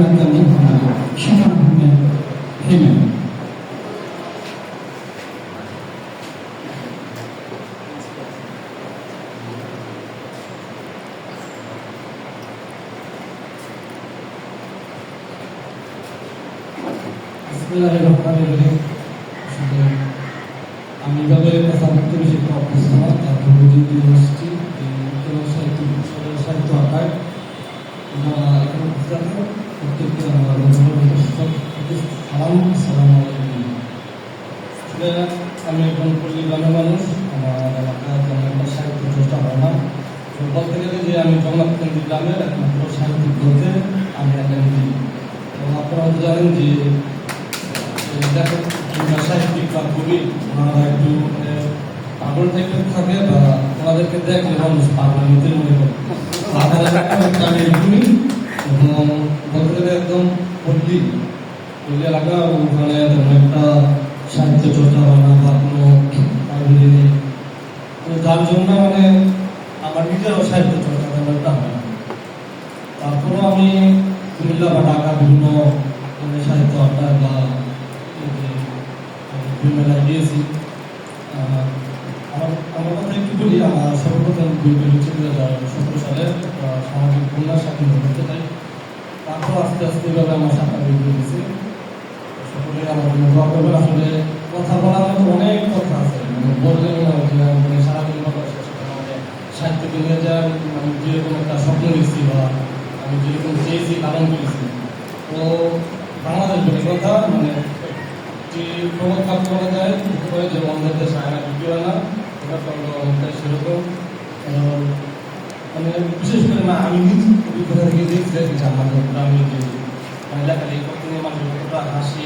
التنظيم شكرا حين বিসমিল্লাহির রহমানির রহিম আসলে আমি এভাবে কথা বলতে বেশি একটা অভ্যস্ত না তারপর মজুদ ইউনিভার্সিটি এই উত্তর সাহিত্য বিশ্ববিদ্যালয়ের সাহিত্য আকার আমরা এখানে আসসালামু আমি এখন পল্লী গ্রামের মানুষ। আমার এলাকায় তেমন সাহিত্য চর্চা হয় না বলতে গেলে যে আমি জগন্নাথ গ্রামের একমাত্র সাহিত্যিক বলতে আমি একটা নিজে এবং আপনারা জানেন যে সাহিত্যিক বা কবি, ওনারা একটু মানে পাগল টাইপের থাকে বা ওনাদেরকে দেখলে মানুষ পাগল নিতে মনে করে। একটা আমি এবং বলতে গেলে একদম পল্লী। পল্লী এলাকা একটা সাহিত্য চর্চা হয় বা কোনো লাইব্রেরি যার জন্য মানে আমার নিজেরও সাহিত্য চর্চা তারপরেও আমি কুমিল্লা বা মানে সাহিত্য আড্ডা বা গিয়েছি। আমার আমার একটু বলি, আমার সালে সামাজিক কন্যা স্বাধীন করতে চাই তারপর আস্তে আস্তে এভাবে আমার সাতটা বই বেরিয়েছে কথা বলার অনেক কথা আছে। মানে বললে মনে হয় মানে মানে সাহিত্যকে নিয়ে যা আমি যেরকম একটা স্বপ্ন দেখছি বা আমি যেরকম চেয়েছি, লালন করেছি। তো বাংলাদেশ বলে কথা মানে যে কাজ করা যায় পারে যে দেশে আয়না না এটা সেরকম। মানে বিশেষ করে না, আমি নিজ অভিজ্ঞতা থেকে দেখছি যে আমাদের গ্রামে যে মানে নিয়ে মানুষ হাসি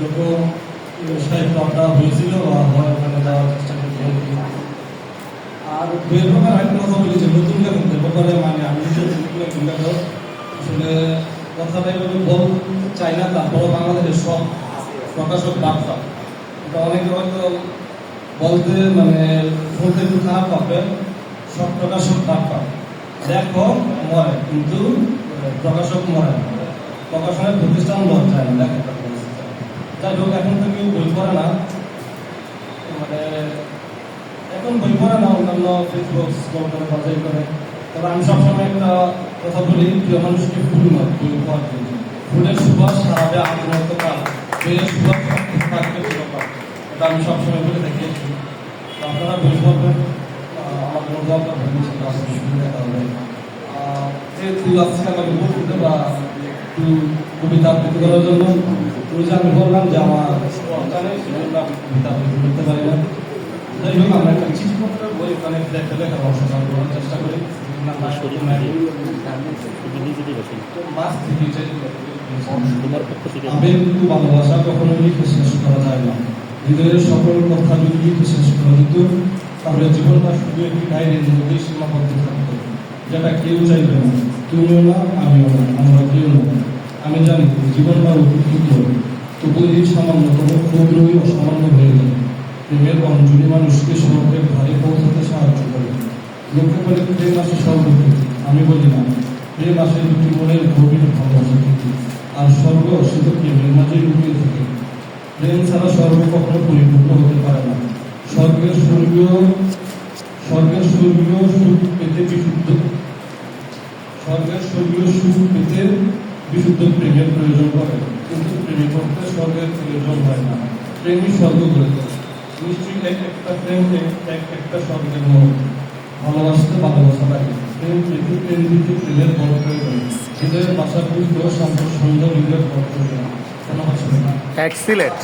লোক আহ, সাহিত্য হয়েছিল বা হয় ওখানে যাওয়ার চেষ্টা করছি আর বইয়ের ব্যাপারে আরেকটা কথা বলি যে মানে আমি বলতে চাই না তারপরও বাংলাদেশের সব প্রকাশক বার্তা। এটা অনেকে হয়তো বলতে মানে শুনতে একটু খারাপ পাবে সব প্রকাশক বার্তা। দেখো মরে কিন্তু প্রকাশক মরে প্রকাশনের প্রতিষ্ঠান লজ যায় না লেখকটা যাই হোক এখন তো কেউ বই পড়ে না। মানে এখন বই পড়ে না, অন্যান্য ফেসবুক স্ক্রল করে করে। তবে আমি সবসময় একটা কথা বলি, প্রিয় মানুষকে ফুল নয় বই উপহার দিন ফুলের সুবাস সারাবে আনন্দ কাল বইয়ের সুবাস থাকবে এটা আমি সবসময় বলে তো আপনারা বই পড়বেন আমার কোনো দোয়া করবেন সেটা আপনার সুবিধা হবে। যেহেতু আজকে আমাকে বলতে বা একটু কবিতা আবৃত্তি করার জন্য যে আমি বললাম যে আমার সন্তানে সেজন্য আমি কবিতা করতে পারি না। যাই হোক আমরা একটা চিঠিপত্রের বই ওখানে দেখে লেখার অংশগ্রহণ করার চেষ্টা করি। আবেগ ও ভালোবাসা কখনো লিখে শেষ করা যায় না। হৃদয়ের সকল কথা যদি লিখে শেষ করা যেত তাহলে জীবনটা শুধু একটি ডায়েরির মধ্যেই সীমাবদ্ধ থাকতো। যেটা কেউ চাইবে না। তুমিও না আমিও না। আমরা কেউ না। আমি জানি জীবনটা উপকৃত তবু এই সামান্যতম ক্ষুদ্রই অসামান্য হয়ে যায়। প্রেমের অঞ্জলি মানুষকে সমগ্রের ঘরে পৌঁছাতে সাহায্য করে। লোকে বলে, প্রেম আসে সর্বত্র। আমি বলি, না, প্রেম আসে দুটি মনের গভীর ভালোবাসা থেকে, আর স্বর্গ তো প্রেমের মাঝেই লুকিয়ে থাকে। প্রেম ছাড়া স্বর্গ কখনো পরিপূর্ণ হতে পারে না। স্বর্গের স্বর্গীয় স্বর্গের স্বর্গীয় সুখ পেতে বিশুদ্ধ। স্বর্গের স্বর্গীয় সুখ পেতে বিশুদ্ধ প্রেমের প্রয়োজন পড়ে কিন্তু প্রেমে করতে স্বর্গের প্রয়োজন হয় না। প্রেমই স্বর্গ করে দেয় নিশ্চয়ই এক একটা প্রেম এক এক একটা স্বর্গের মন ভালোবাসতে ভালোবাসা লাগে। প্রেম প্রীতি প্রেম দিতে প্রেমের বড় প্রয়োজন হৃদয়ের বাসা বড় সম্পদ সুন্দর হৃদয়ের বড় প্রয়োজন ধন্যবাদ সবাইকে। এক্সিলেন্ট